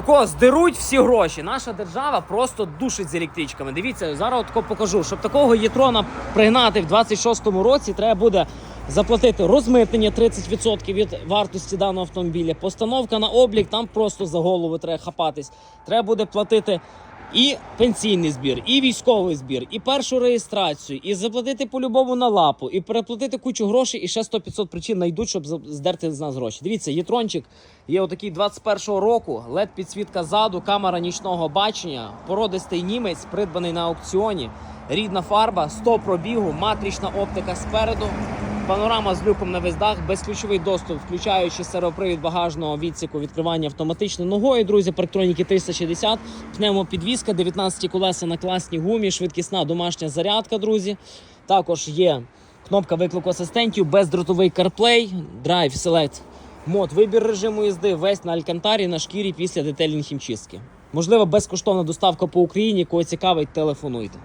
Такого здеруть всі гроші. Наша держава просто душить з електричками. Дивіться, зараз тако покажу. Щоб такого єтрона пригнати в 26-му році, треба буде заплатити розмитнення 30% від вартості даного автомобіля. Постановка на облік, там просто за голову треба хапатись. Треба буде платити і пенсійний збір, і військовий збір, і першу реєстрацію, і заплатити по-любому на лапу, і переплатити кучу грошей, і ще 100-500 причин знайдуть, щоб здерти з нас гроші. Дивіться, єтрончик є отакий 21-го року, led підсвітка ззаду, камера нічного бачення, породистий німець, придбаний на аукціоні, рідна фарба, 100 пробігу, матрична оптика спереду. Панорама з люком на весь дах, безключовий доступ, включаючи сервопривід багажного відсіку, відкривання автоматично ногою. Друзі, парктроніки 360, пневмопідвізка, 19 колеса на класній гумі, швидкісна домашня зарядка, друзі. Також є кнопка виклику асистентів, бездротовий CarPlay, Drive Select, мод, вибір режиму їзди, весь на алькантарі на шкірі після детельної хімчистки. Можливо, безкоштовна доставка по Україні. Кого цікавить, телефонуйте.